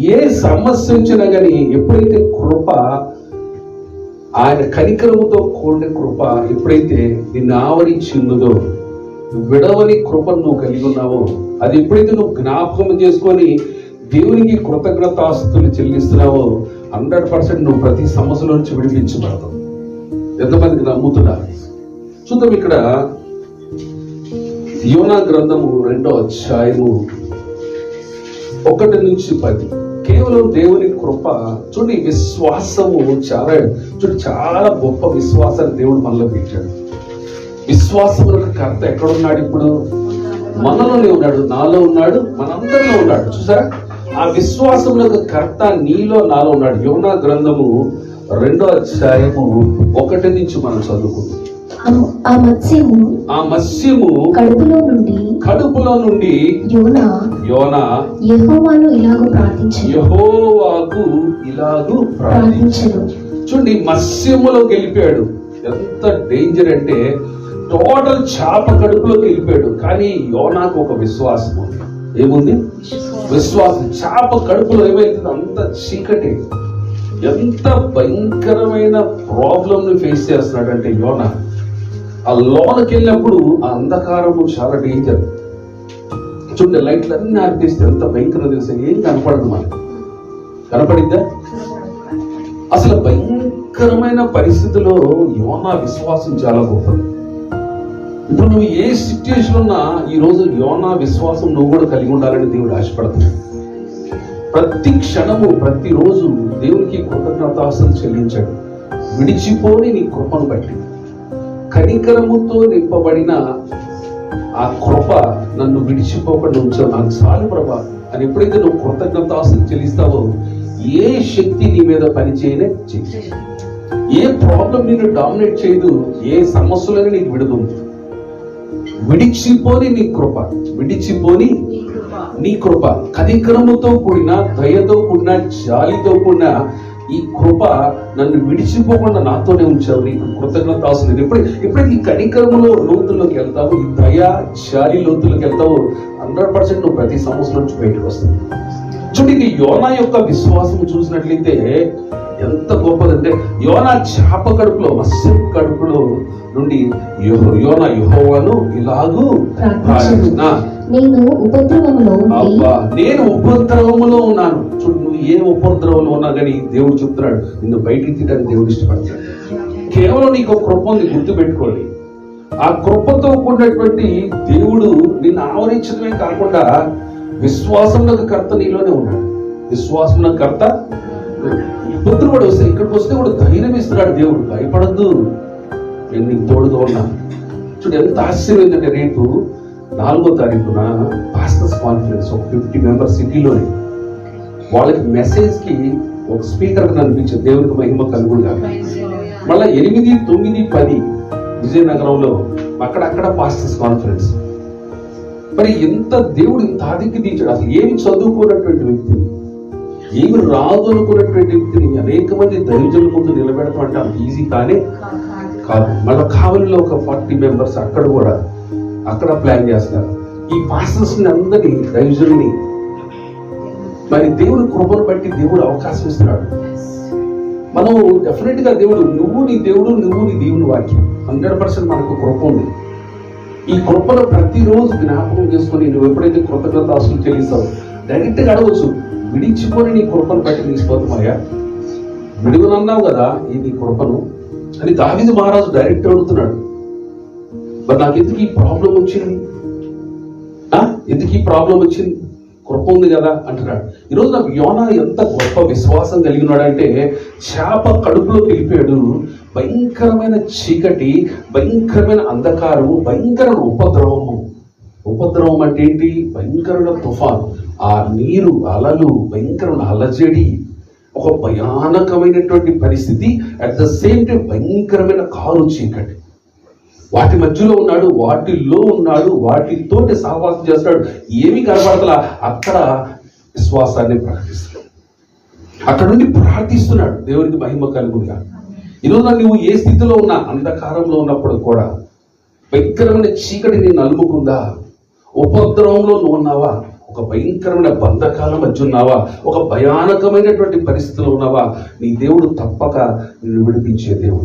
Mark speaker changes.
Speaker 1: ఏ సమస్య వచ్చినా కానీ ఎప్పుడైతే కృప ఆయన కనికరముతో కూడిన కృప ఎప్పుడైతే నిన్ను ఆవరించిందో విడవని కృపను నువ్వు కలిగి ఉన్నావో అది ఎప్పుడైతే నువ్వు జ్ఞాపకం చేసుకొని దేవునికి కృతజ్ఞతాస్తులు చెల్లిస్తున్నావో హండ్రెడ్ పర్సెంట్ నువ్వు ప్రతి సమస్యలో నుంచి విడిపించబడతావు. ఎంతమందికి నమ్ముతున్నారు? చూద్దాం ఇక్కడ యోనా గ్రంథము రెండో అధ్యాయము ఒకటి నుంచి పది. కేవలం దేవుని కృప చూడండి విశ్వాసము చాలా చూడు చాలా గొప్ప విశ్వాసాన్ని దేవుడు మనలో పెట్టాడు. విశ్వాసములకు కర్త ఎక్కడున్నాడు ఇప్పుడు? మనలోనే ఉన్నాడు నాలో ఉన్నాడు మనందరిలో ఉన్నాడు. చూసారా? ఆ విశ్వాసములకు కర్త నీలో నాలో ఉన్నాడు. యోనా గ్రంథము రెండో అధ్యాయము ఒకటి నుంచి మనం చదువుకుందాం.
Speaker 2: ఆ- ఆ మత్స్యము
Speaker 1: ఆ మత్స్యము
Speaker 2: కడుపులో నుండి
Speaker 1: కడుపులో నుండి
Speaker 2: యోన
Speaker 1: యోన
Speaker 2: యెహోవాను ఇలాగూ ప్రార్థించను.
Speaker 1: యహోవాకు ఇలాగూ ప్రార్థించు
Speaker 2: ప్రార్థించను.
Speaker 1: చూడండి మత్స్యములోకి వెళ్ళిపోయాడు ఎంత డేంజర్ అంటే టోటల్ చేప కడుపులోకి వెళ్ళిపోయాడు. కానీ యోనాకు ఒక విశ్వాసం ఉంది. ఏముంది? విశ్వాసం. చేప కడుపులో ఏమైతుంది అంత చీకటి. ఎంత భయంకరమైన ప్రాబ్లం ని ఫేస్ చేస్తున్నాడంటే యోనా. ఆ లోనకి వెళ్ళినప్పుడు ఆ అంధకారము చాలా డేంజర్ చూడండి లైట్లు అన్ని ఆర్పిస్తే ఎంత భయంకరం తెలుసా? ఏం కనపడదు మనకి. కనపడిందా అసలు భయంకరమైన పరిస్థితిలో యోనా విశ్వాసం చాలా గొప్పది. ఇప్పుడు నువ్వు ఏ సిచ్యుయేషన్ ఉన్నా ఈ రోజు యోనా విశ్వాసం నువ్వు కూడా కలిగి ఉండాలని దేవుడు ఆశపడుతున్నాడు. ప్రతి క్షణము ప్రతిరోజు దేవునికి కృతజ్ఞతాస్తులు చెల్లించాడు. విడిచిపోని నీ కృపను బట్టి. కనికరముతో నింపబడిన ఆ కృప నన్ను విడిచిపోకుండా ఉంచావు నాకు చాలు ప్రభా. అని ఎప్పుడైతే నువ్వు కృతజ్ఞతాస్తులు చెల్లిస్తావో ఏ శక్తి నీ మీద పనిచేయనే చెయ్యి ఏ ప్రాబ్లం నేను డామినేట్ చేయదు. ఏ సమస్యలని నీకు విడుదల. విడిచిపోని నీ కృప. విడిచిపోని నీ కృప. కనికరముతో కూడిన దయతో కూడిన జాలితో కూడిన ఈ కృప నన్ను విడిచిపోకుండా నాతోనే ఉంచావు. నీకు కృతజ్ఞత అవసరం ఎప్పుడు ఎప్పుడైతే ఈ కనికరములో లోతుల్లోకి వెళ్తావు ఈ దయ జాలి లోతుల్లోకి వెళ్తావు హండ్రెడ్ పర్సెంట్ నువ్వు ప్రతి సమస్య నుంచి బయటకు వస్తావు. చూడండి యోనా యొక్క విశ్వాసం చూసినట్లయితే ఎంత గొప్పదంటే యోనా చేప కడుపులో మత్స్యం కడుపులో నుండి యోనా యెహోవాను ఇలాగూ ప్రార్థించిన
Speaker 2: నేను ఉపద్రవములో
Speaker 1: నేను ఉపద్రవములో ఉన్నాను. చూడు నువ్వు ఏ ఉపద్రవంలో ఉన్నా కానీ దేవుడు చెప్తున్నాడు నిన్ను బయటికి తీయడానికి దేవుడు ఇష్టపడతాడు. కేవలం నీకు ఒక కృప ఉంది గుర్తుపెట్టుకోండి. ఆ కృపతో కూడినటువంటి దేవుడు నిన్ను ఆవరించడమే కాకుండా విశ్వాసంలో కర్త నీలోనే ఉన్నాడు. విశ్వాసంలో కర్త ఇబ్బందులు కూడా వస్తే ఇక్కడికి వస్తే కూడా ధైర్యం ఇస్తున్నాడు దేవుడు. భయపడద్దు. నేను నీకు తోడుగా ఉన్నా. చూడు ఎంత ఆశ్చర్యం ఏంటంటే రేపు నాలుగో తారీఖున పాస్టర్స్ కాన్ఫరెన్స్ ఒక ఫిఫ్టీ మెంబర్స్ సిటీలోనే. వాళ్ళకి మెసేజ్కి ఒక స్పీకర్ అనిపించే దేవునికి మహిమ కలుగుగా మళ్ళా ఎనిమిది తొమ్మిది పది విజయనగరంలో అక్కడక్కడ పాస్టర్స్ కాన్ఫరెన్స్ మరి ఎంత దేవుడు ఇంత ఆధిక్య తీర్చాడు. అసలు ఏమి చదువుకున్నటువంటి వ్యక్తిని ఏమి రాదు అనుకున్నటువంటి వ్యక్తిని అనేక మంది దైవజనుల ముందు నిలబెడతాం అంటే అంత ఈజీ కానీ కాదు. మళ్ళీ కావలిలో ఒక ఫార్టీ మెంబర్స్ అక్కడ కూడా అక్కడ ప్లాన్ చేస్తున్నారు. ఈ పాస్టర్స్ని అందరినీ దైవజుల్ని మరి దేవుడు కృపను బట్టి దేవుడు అవకాశం ఇస్తున్నాడు. మనం డెఫినెట్గా దేవుడు నువ్వు నీ దేవుడు నువ్వు నీ దేవుని వాక్యం. హండ్రెడ్ పర్సెంట్ మనకు కృప ఉంది. ఈ కృపను ప్రతిరోజు జ్ఞాపకం చేసుకొని నువ్వు ఎప్పుడైతే కృతజ్ఞత అసలు చెల్లిస్తావు డైరెక్ట్గా అడగచ్చు విడిచిపోని నీ కృపను బట్టి నీ విడుగునన్నావు కదా ఇది కృపను అని దావిది మహారాజు డైరెక్ట్ అడుగుతున్నాడు. మరి నాకు ఎందుకు ఈ ప్రాబ్లం వచ్చింది? ఆ? ఎందుకు ఈ ప్రాబ్లం వచ్చింది? కృప ఉంది కదా అంటున్నాడు. ఈరోజు నాకు యోనా ఎంత గొప్ప విశ్వాసం కలిగినాడంటే చేప కడుపులోకి వెళ్ళిపోయాడు. భయంకరమైన చీకటి భయంకరమైన అంధకారం భయంకరమైన ఉపద్రవము. ఉపద్రవం అంటే ఏంటి? భయంకరమైన తుఫాన్. ఆ నీరు అలలు భయంకరమైన అలజడి. ఒక భయానకమైనటువంటి పరిస్థితి అట్ ద సేమ్ టైం భయంకరమైన కారు చీకటి. వాటి మధ్యలో ఉన్నాడు వాటిల్లో ఉన్నాడు వాటితోటి సహవాసం చేస్తాడు ఏమి కనపడతలా అక్కడ విశ్వాసాన్ని ప్రకటిస్తున్నాడు. అక్కడ నుండి ప్రార్థిస్తున్నాడు దేవునికి మహిమ కలుగుగా ఈరోజు నువ్వు ఏ స్థితిలో ఉన్నా అంధకారంలో ఉన్నప్పుడు కూడా భయంకరమైన చీకటి నేను నలుముకుందా? ఉపద్రవంలో నువ్వు ఉన్నావా? ఒక భయంకరమైన బంధకాల మధ్య ఉన్నావా? ఒక భయానకమైనటువంటి పరిస్థితిలో ఉన్నావా? నీ దేవుడు తప్పక నిన్ను విడిపించే దేవుడు.